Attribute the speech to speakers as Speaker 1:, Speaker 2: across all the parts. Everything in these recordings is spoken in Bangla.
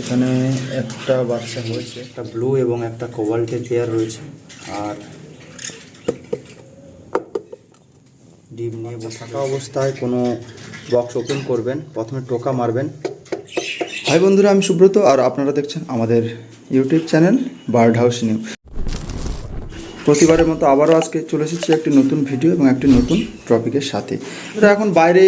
Speaker 1: এখানে একটা বাচ্চা হয়েছে, একটা ব্লু এবং একটা কোবাল্টের পেয়ার রয়েছে। আর ডিম নিয়ে থাকা অবস্থায় কোনো বক্স ওপেন করবেন, প্রথমে টোকা মারবেন। হাই বন্ধুরা, আমি সুব্রত, আর আপনারা দেখছেন আমাদের YouTube channel bird house new প্রতিবারের মতো আবারও আজকে চলে এসেছি একটি নতুন ভিডিও এবং একটি নতুন টপিকের সাথে। এখন বাইরে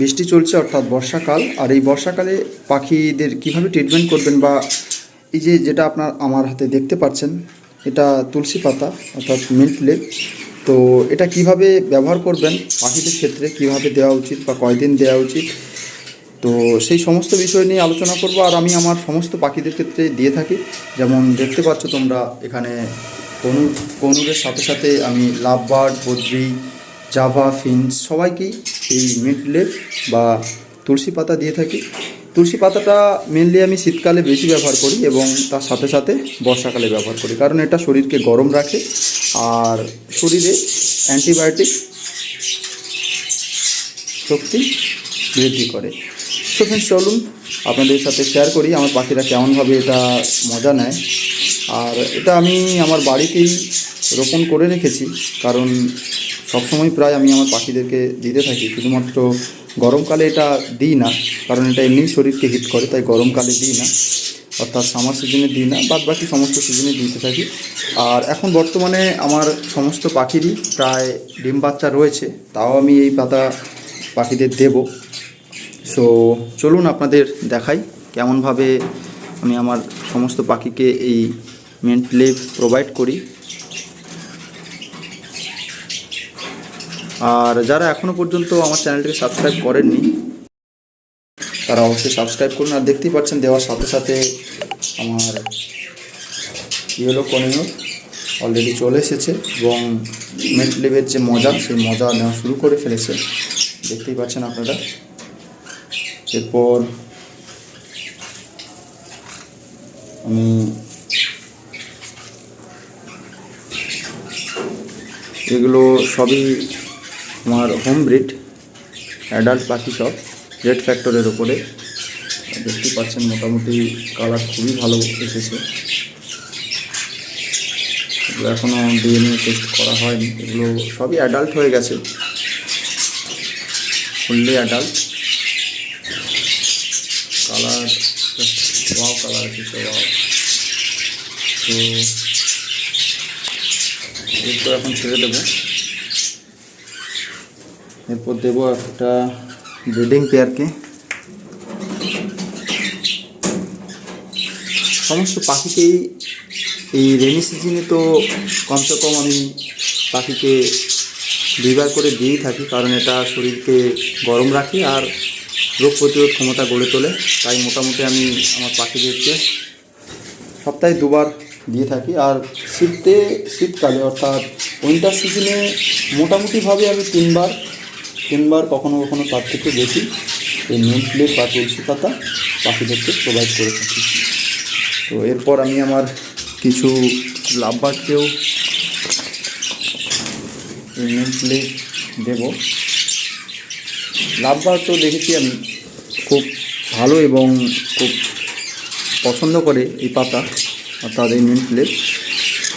Speaker 1: বৃষ্টি চলছে, অর্থাৎ বর্ষাকাল, আর এই বর্ষাকালে পাখিদের কীভাবে ট্রিটমেন্ট করবেন বা এই যে যেটা আপনার আমার হাতে দেখতে পাচ্ছেন, এটা তুলসী পাতা, অর্থাৎ মিল্ক লেক তো এটা কীভাবে ব্যবহার করবেন, পাখিদের ক্ষেত্রে কীভাবে দেওয়া উচিত বা কয়দিন দেওয়া উচিত, তো সেই সমস্ত বিষয় নিয়ে আলোচনা করব। আর আমি আমার সমস্ত পাখিদের ক্ষেত্রে দিয়ে থাকি, যেমন দেখতে পাচ্ছ তোমরা এখানে কনুর কনুরের সাথে সাথে আমি লাভ বার্ড বদ্রি, জাভা ফিন্স সবাইকেই এই মিড লেপ বা তুলসী পাতা দিয়ে থাকি। তুলসী পাতাটা মেনলি আমি শীতকালে বেশি ব্যবহার করি এবং তার সাথে সাথে বর্ষাকালে ব্যবহার করি, কারণ এটা শরীরকে গরম রাখে আর শরীরে অ্যান্টিবায়োটিক শক্তি বৃদ্ধি করে। তো ফ্রেন্ডস চলুন আপনাদের সাথে শেয়ার করি, আমার পাখিরা কেমনভাবে এটা মজা নেয়। আর এটা আমি আমার বাড়িতেই রোপণ করে রেখেছি, কারণ সবসময় প্রায় আমি আমার পাখিদেরকে দিতে থাকি। শুধুমাত্র গরমকালে এটা দিই না, কারণ এটা এমনি শরীরকে হিট করে, তাই গরমকালে দিই না। অর্থাৎ সামার সিজনে দিই না, বাদ বাকি সমস্ত সিজনে দিতে থাকি। আর এখন বর্তমানে আমার সমস্ত পাখিরই প্রায় ডিম বাচ্চা রয়েছে, তাও আমি এই পাতা পাখিদের দেবো। সো চলুন আপনাদের দেখাই কেমনভাবে আমি আমার সমস্ত পাখিকে এই মেন্ট লেভ প্রোভাইড করি। আর যারা এখনও পর্যন্ত আমার চ্যানেলটিকে সাবস্ক্রাইব করেননি, তারা অবশ্যই সাবস্ক্রাইব করুন। আর দেখতেই পাচ্ছেন, দেওয়ার সাথে সাথে আমার ইয়েলো কনিও অলরেডি চলে এসেছে এবং মেন্ট লেভের যে মজা, সেই মজা নেওয়া শুরু করে ফেলেছে। দেখতেই পাচ্ছেন আপনারা। এরপর আমি এগুলো সবই আমার হোম ব্রিড অ্যাডাল্ট পাখি সব রেড ফ্যাক্টরের ওপরে দেখতে পাচ্ছেন, মোটামুটি কালার খুবই ভালো এসেছে। এগুলো এখনও ডিএনএ টেস্ট করা হয়নি। এগুলো সবই অ্যাডাল্ট হয়ে গেছে। ফুললি অ্যাডাল্ট কালার কালার এসেছে তো এরপর এখন ছেড়ে দেবো। এরপর দেবো একটা ব্রিডিং পেয়ারকে। সমস্ত পাখিকেই এই রেনি সিজনে তো কমসে কম আমি পাখিকে দুইবার করে দিয়েই থাকি, কারণ এটা শরীরকে গরম রাখে আর রোগ প্রতিরোধ ক্ষমতা গড়ে তোলে। তাই মোটামুটি আমি আমার পাখিদেরকে সপ্তাহে দুবার দিয়ে থাকি। আর শীতে, শীতকালে অর্থাৎ উইন্টার সিজনে মোটামুটিভাবে আমি তিনবার তিনবার কখনো কখনো তার থেকে বেশি এই নিম প্লেট বা তুলসী পাতা পাখিদেরকে প্রোভাইড করে থাকি। তো এরপর আমি আমার কিছু লাভবারকেও এই নিম প্লেট দেবো। লাভবার তো দেখেছি আমি খুব ভালো এবং খুব পছন্দ করে এই পাতা। অর্থাৎ এই মিন্ট প্লেট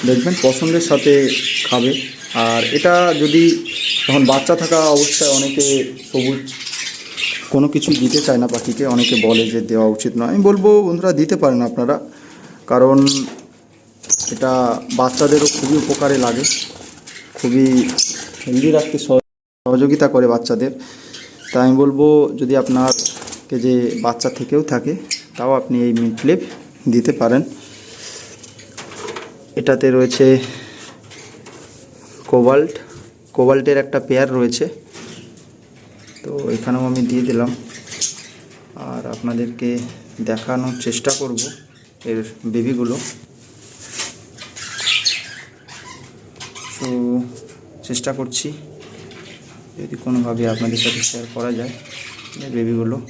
Speaker 1: দেখবেন পছন্দের সাথে খাবে। আর এটা যদি তখন বাচ্চা থাকা অবস্থায় অনেকে সবুজ কোনো কিছু দিতে চায় না পাখিকে, অনেকে বলে যে দেওয়া উচিত নয়। আমি বলব, বন্ধুরা, দিতে পারেন আপনারা। কারণ এটা বাচ্চাদেরও খুবই উপকারে লাগে। খুবই হেলদি রাখতে সহ- সহযোগিতা করে বাচ্চাদের। তাই আমি বলব, যদি আপনারকে যে বাচ্চা থেকেও থাকে, তাও আপনি এই মিটলেপ দিতে পারেন। এটাতে রয়েছে কোবাল্ট। কোবাল্টের একটা পেয়ার রয়েছে। তো এখানেও আমি দিয়ে দিলাম। আর আপনাদেরকে দেখানোর চেষ্টা করব এর বেবিগুলো। তো চেষ্টা করছি। যদি কোনোভাবে আপনাদের সাথে শেয়ার করা যায় বেবিগুলো।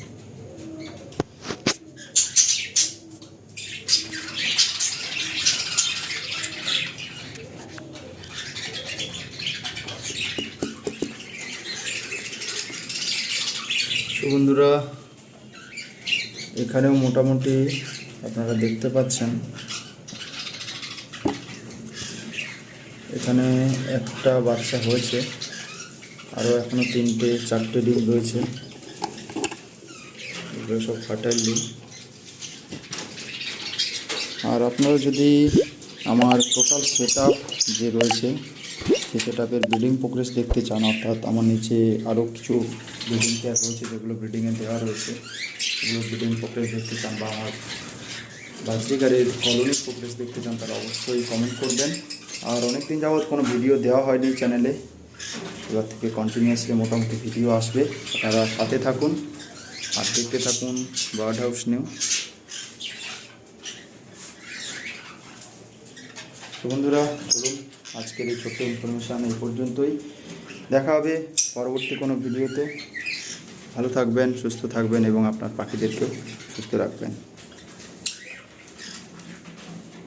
Speaker 1: বন্ধুরা, এখানেও মোটামুটি আপনারা দেখতে পাচ্ছেন। এখানে একটা বাচ্চা হয়েছে, আরও এখনও তিনটে, চারটে ডিম রয়েছে। এগুলো সব ফার্টাইল ডিম। আর আপনারা যদি আমার টোটাল সেট যে রয়েছে আপের ব্রিডিং প্রোগ্রেস দেখতে চান, অর্থাৎ আমার নিচে আরও কিছু ব্রিডিং পেয়ার রয়েছে, যেগুলো ব্রিডিংয়ে দেওয়া রয়েছে, সেগুলো ব্রিডিং প্রোগ্রেস দেখতে চান বা আমার বাজরিগারের কলোনি প্রোগ্রেস দেখতে চান, তারা অবশ্যই কমেন্ট করবেন। আর অনেক দিন যাবৎ কোনো ভিডিও দেওয়া হয়নি চ্যানেলে এবার থেকে কন্টিনিউয়াসলি মোটামুটি ভিডিও আসবে। আপনারা সাথে থাকুন আর দেখতে থাকুন বার্ড হাউস নিউ তো বন্ধুরা, চলুন আজকের এই ছোট্ট ইনফরমেশান এই পর্যন্তই। দেখা হবে পরবর্তী কোনো ভিডিওতে ভালো থাকবেন, সুস্থ থাকবেন এবং আপনার পাখিদেরকেও সুস্থ রাখবেন।